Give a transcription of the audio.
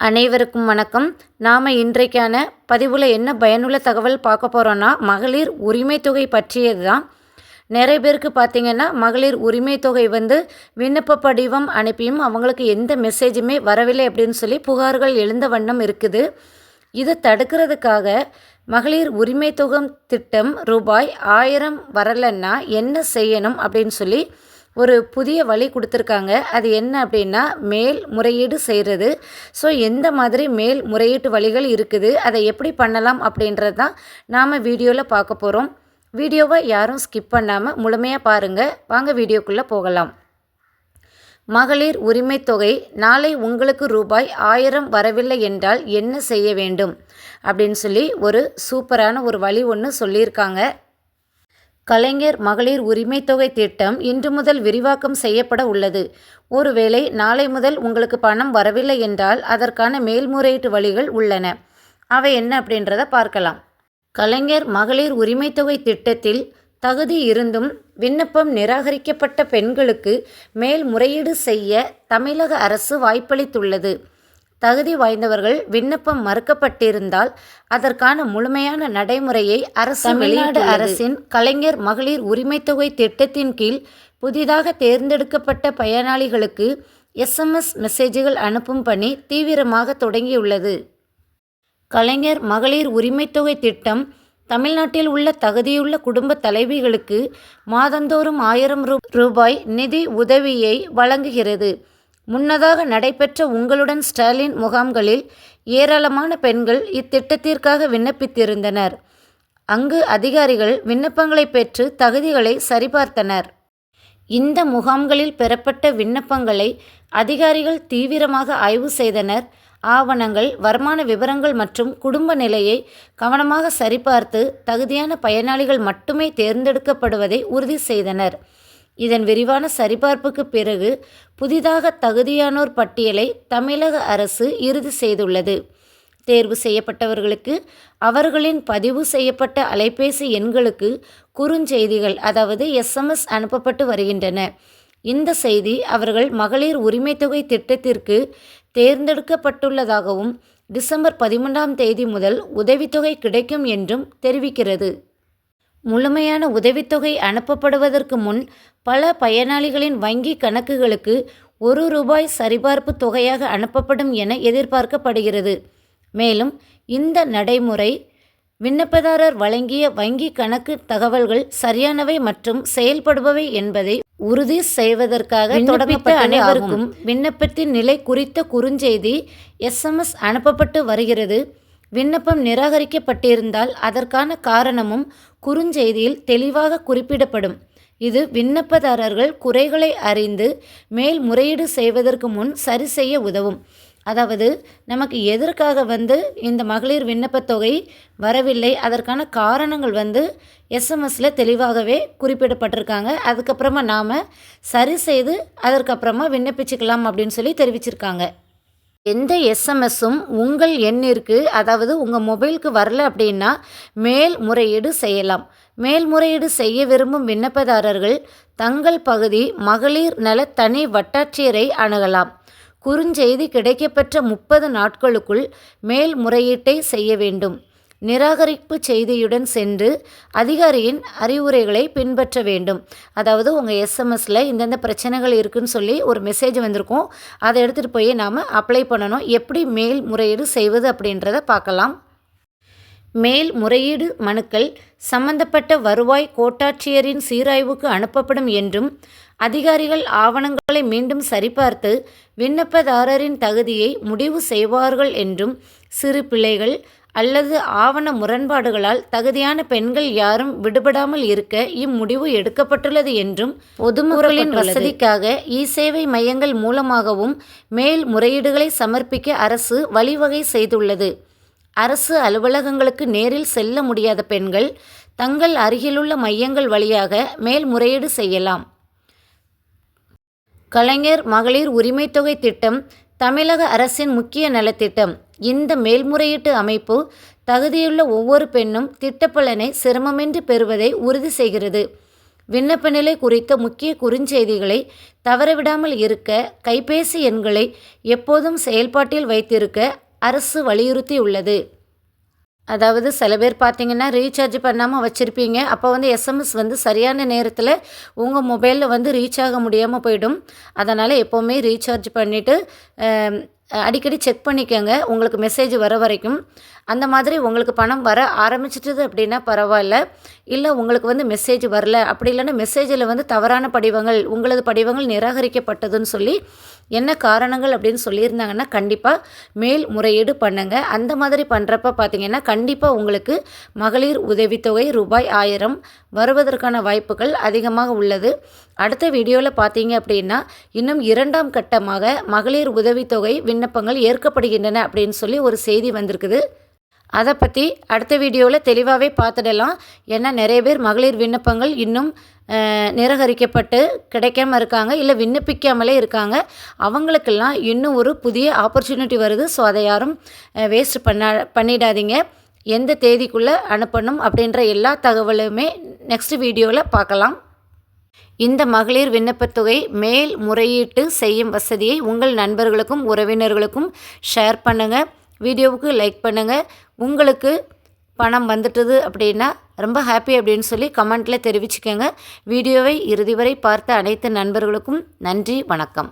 அனைவருக்கும் வணக்கம். நாம் இன்றைக்கான பதிவில் என்ன பயனுள்ள தகவல் பார்க்க போகிறோன்னா மகளிர் உரிமை தொகை பற்றியது தான் நிறைய பேருக்கு பார்த்திங்கன்னா மகளிர் உரிமை தொகை வந்து விண்ணப்ப படிவம் அனுப்பியும் அவங்களுக்கு எந்த மெசேஜுமே வரவில்லை அப்படின்னு சொல்லி புகார்கள் எழுந்த வண்ணம் இருக்குது. இதை தடுக்கிறதுக்காக மகளிர் உரிமை தொகை திட்டம் ரூபாய் ஆயிரம் வரலைன்னா என்ன செய்யணும் அப்படின்னு சொல்லி ஒரு புதிய வழி கொடுத்துருக்காங்க. அது என்ன அப்படின்னா மேல் முறையீடு செய்கிறது ஸோ எந்த மாதிரி மேல் முறையீட்டு வழிகள் இருக்குது அதை எப்படி பண்ணலாம் அப்படின்றது தான் நாம் வீடியோவில் பார்க்க போகிறோம் வீடியோவை யாரும் ஸ்கிப் பண்ணாமல் முழுமையாக பாருங்கள் வாங்க வீடியோக்குள்ளே போகலாம். மகளிர் உரிமை தொகை நாளை உங்களுக்கு ரூபாய் ஆயிரம் வரவில்லை என்றால் என்ன செய்ய வேண்டும்? அப்படின்னு சொல்லி ஒரு சூப்பரான ஒரு வழி ஒன்று சொல்லியிருக்காங்க. கலைஞர் மகளிர் உரிமை தொகை திட்டம் இன்று முதல் விரிவாக்கம் செய்யப்பட உள்ளது. ஒருவேளை நாளை முதல் உங்களுக்கு பணம் வரவில்லை என்றால் அதற்கான மேல்முறையீட்டு வழிகள் உள்ளன. அவை என்ன அப்படின்றத பார்க்கலாம். கலைஞர் மகளிர் உரிமை தொகை திட்டத்தில் தகுதி இருந்தும் விண்ணப்பம் நிராகரிக்கப்பட்ட பெண்களுக்கு மேல்முறையீடு செய்ய தமிழக அரசு வாய்ப்பளித்துள்ளது. தகுதி வாய்ந்தவர்கள் விண்ணப்பம் மறுக்கப்பட்டிருந்தால் அதற்கான முழுமையான நடைமுறையை அரசு தமிழ்நாடு அரசின் கலைஞர் மகளிர் உரிமை தொகை திட்டத்தின் கீழ் புதிதாக தேர்ந்தெடுக்கப்பட்ட பயனாளிகளுக்கு எஸ்எம்எஸ் மெசேஜ்கள் அனுப்பும் பணி தீவிரமாக தொடங்கியுள்ளது. கலைஞர் மகளிர் உரிமை தொகை திட்டம் தமிழ்நாட்டில் உள்ள தகுதியுள்ள குடும்ப தலைவிகளுக்கு மாதந்தோறும் ஆயிரம் ரூபாய் நிதி உதவியை வழங்குகிறது. முன்னதாக நடைபெற்ற உங்களுடன் ஸ்டாலின் முகாம்களில் ஏராளமான பெண்கள் இத்திட்டத்திற்காக விண்ணப்பித்திருந்தனர். அங்கு அதிகாரிகள் விண்ணப்பங்களை பெற்று தகுதிகளை சரிபார்த்தனர். இந்த முகாம்களில் பெறப்பட்ட விண்ணப்பங்களை அதிகாரிகள் தீவிரமாக ஆய்வு செய்தனர். ஆவணங்கள் வருமான விவரங்கள் மற்றும் குடும்ப நிலையை கவனமாக சரிபார்த்து தகுதியான பயனாளிகள் மட்டுமே தேர்ந்தெடுக்கப்படுவதை உறுதி செய்தனர். இதன் விரிவான சரிபார்ப்புக்கு பிறகு புதிதாக தகுதியானோர் பட்டியலை தமிழக அரசு இறுதி செய்துள்ளது. தேர்வு செய்யப்பட்டவர்களுக்கு அவர்களின் பதிவு செய்யப்பட்ட அலைபேசி எண்களுக்கு குறுஞ்செய்திகள் அதாவது எஸ்எம்எஸ் அனுப்பப்பட்டு வருகின்றன. இந்த செய்தி அவர்கள் மகளிர் உரிமை தொகை திட்டத்திற்கு தேர்ந்தெடுக்கப்பட்டுள்ளதாகவும் டிசம்பர் பதிமூன்றாம் தேதி முதல் உதவித்தொகை கிடைக்கும் என்றும் தெரிவிக்கிறது. முழுமையான உதவித்தொகை அனுப்பப்படுவதற்கு முன் பல பயனாளிகளின் வங்கி கணக்குகளுக்கு ஒரு ரூபாய் சரிபார்ப்பு தொகையாக அனுப்பப்படும் என எதிர்பார்க்கப்படுகிறது. மேலும் இந்த நடைமுறை விண்ணப்பதாரர் வழங்கிய வங்கி கணக்கு தகவல்கள் சரியானவை மற்றும் செயல்படுபவை என்பதை உறுதி செய்வதற்காக தொடங்கப்பட்ட அனைவருக்கும் விண்ணப்பத்தின் நிலை குறித்த குறுஞ்செய்தி எஸ்எம்எஸ் அனுப்பப்பட்டு வருகிறது. விண்ணப்பம் நிராகரிக்கப்பட்டிருந்தால் அதற்கான காரணமும் குறுஞ்செய்தியில் தெளிவாக குறிப்பிடப்படும். இது விண்ணப்பதாரர்கள் குறைகளை அறிந்து மேல்முறையீடு செய்வதற்கு முன் சரி செய்ய உதவும். அதாவது நமக்கு எதற்காக வந்து இந்த மகளிர் விண்ணப்பத் தொகை வரவில்லை அதற்கான காரணங்கள் வந்து எஸ்எம்எஸில் தெளிவாகவே குறிப்பிடப்பட்டிருக்காங்க. அதுக்கப்புறமா நாம் சரி செய்து அதற்கப்புறமா விண்ணப்பிச்சுக்கலாம் அப்படின்னு சொல்லி தெரிவிச்சிருக்காங்க. எந்த எஸ்எம்எஸும் உங்கள் எண்ணிற்கு அதாவது உங்கள் மொபைலுக்கு வரல அப்படின்னா மேல் முறையீடு செய்யலாம். மேல்முறையீடு செய்ய விரும்பும் விண்ணப்பதாரர்கள் தங்கள் பகுதி மகளிர் நல தனி வட்டாட்சியரை அணுகலாம். குறுஞ்செய்தி கிடைக்கப்பெற்ற முப்பது நாட்களுக்குள் மேல்முறையீட்டை செய்ய வேண்டும். நிராகரிப்பு செய்தியுடன் சென்று அதிகாரியின் அறிவுரைகளை பின்பற்ற வேண்டும். அதாவது உங்கள் எஸ்எம்எஸில் இந்தந்த பிரச்சனைகள் இருக்குதுன்னு சொல்லி ஒரு மெசேஜ் வந்திருக்கும். அதை எடுத்துகிட்டு போய் நாம் அப்ளை பண்ணணும். எப்படி மேல் முறையீடு செய்வது அப்படின்றத பார்க்கலாம். மேல் முறையீடு மனுக்கள் சம்பந்தப்பட்ட வருவாய் கோட்டாட்சியரின் சீராய்வுக்கு அனுப்பப்படும் என்றும் அதிகாரிகள் ஆவணங்களை மீண்டும் சரிபார்த்து விண்ணப்பதாரரின் தகுதியை முடிவு செய்வார்கள் என்றும் சிறு பிள்ளைகள் அல்லது ஆவண முரண்பாடுகளால் தகுதியான பெண்கள் யாரும் விடுபடாமல் இருக்க இம்முடிவு எடுக்கப்பட்டுள்ளது என்றும் பொதுமக்களின் வசதிக்காக இ சேவை மையங்கள் மூலமாகவும் மேல் முறையீடுகளை சமர்ப்பிக்க அரசு வழிவகை செய்துள்ளது. அரசு அலுவலகங்களுக்கு நேரில் செல்ல முடியாத பெண்கள் தங்கள் அருகிலுள்ள மையங்கள் வழியாக மேல்முறையீடு செய்யலாம். கலைஞர் மகளிர் உரிமை தொகை திட்டம் தமிழக அரசின் முக்கிய நலத்திட்டம். இந்த மேல்முறையீட்டு அமைப்பு தகுதியுள்ள ஒவ்வொரு பெண்ணும் திட்டப்பலனை சிரமமின்றி பெறுவதை உறுதி செய்கிறது. விண்ணப்ப நிலை குறித்த முக்கிய குறுஞ்செய்திகளை தவறவிடாமல் இருக்க கைபேசி எண்களை எப்போதும் செயல்பாட்டில் வைத்திருக்க அரசு வலியுறுத்தியுள்ளது. அதாவது சில பேர் பார்த்தீங்கன்னா ரீசார்ஜ் பண்ணாமல் வச்சுருப்பீங்க. அப்போ வந்து எஸ்எம்எஸ் வந்து சரியான நேரத்தில் உங்கள் மொபைலில் வந்து ரீச் ஆக முடியாமல் போயிடும். அதனால் எப்போவுமே ரீசார்ஜ் பண்ணிவிட்டு அடிக்கடி செக் பண்ணிக்கோங்க. உங்களுக்கு மெசேஜ் வர வரைக்கும். அந்த மாதிரி உங்களுக்கு பணம் வர ஆரம்பிச்சிட்டது அப்படின்னா பரவாயில்ல. இல்லை உங்களுக்கு வந்து மெசேஜ் வரல. அப்படி இல்லைன்னா மெசேஜில் வந்து தவறான படிவங்கள் உங்களது படிவங்கள் நிராகரிக்கப்பட்டதுன்னு சொல்லி என்ன காரணங்கள் அப்படின்னு சொல்லியிருந்தாங்கன்னா கண்டிப்பாக மேல் முறையீடு பண்ணுங்கள் அந்த மாதிரி பண்ணுறப்ப பார்த்தீங்கன்னா கண்டிப்பாக உங்களுக்கு மகளிர் உதவித்தொகை ரூபாய் ஆயிரம் வருவதற்கான வாய்ப்புகள் அதிகமாக உள்ளது. அடுத்த வீடியோவில் பார்த்தீங்க அப்படின்னா இன்னும் இரண்டாம் கட்டமாக மகளிர் உதவித்தொகை விண்ணப்பங்கள் ஏற்கப்படுகின்றன அப்படின்னு சொல்லி ஒரு செய்தி வந்திருக்குது. அதை பற்றி அடுத்த வீடியோவில் தெளிவாகவே பார்த்துடலாம். ஏன்னா நிறைய பேர் மகளிர் விண்ணப்பங்கள் இன்னும் நிராகரிக்கப்பட்டு கிடைக்காம இருக்காங்க இல்லை விண்ணப்பிக்காமலே இருக்காங்க. அவங்களுக்கெல்லாம் இன்னும் ஒரு புதிய ஆப்பர்ச்சுனிட்டி வருது. ஸோ அதை யாரும் வேஸ்ட் பண்ணா பண்ணிடாதீங்க. எந்த தேதிக்குள்ளே அனுப்பணும் அப்படின்ற எல்லா தகவலுமே நெக்ஸ்ட் வீடியோவில் பார்க்கலாம். இந்த மகளிர் விண்ணப்பத்தொகை மேல் முறையீட்டு செய்யும் வசதியை உங்கள் நண்பர்களுக்கும் உறவினர்களுக்கும் ஷேர் பண்ணுங்கள் வீடியோவுக்கு லைக் பண்ணுங்கள் உங்களுக்கு பணம் வந்துட்டது அப்படின்னா ரொம்ப ஹாப்பி அப்படின்னு சொல்லி கமெண்ட்டில் தெரிவிச்சுக்கோங்க. வீடியோவை இறுதி வரை பார்த்த அனைத்து நண்பர்களுக்கும் நன்றி வணக்கம்.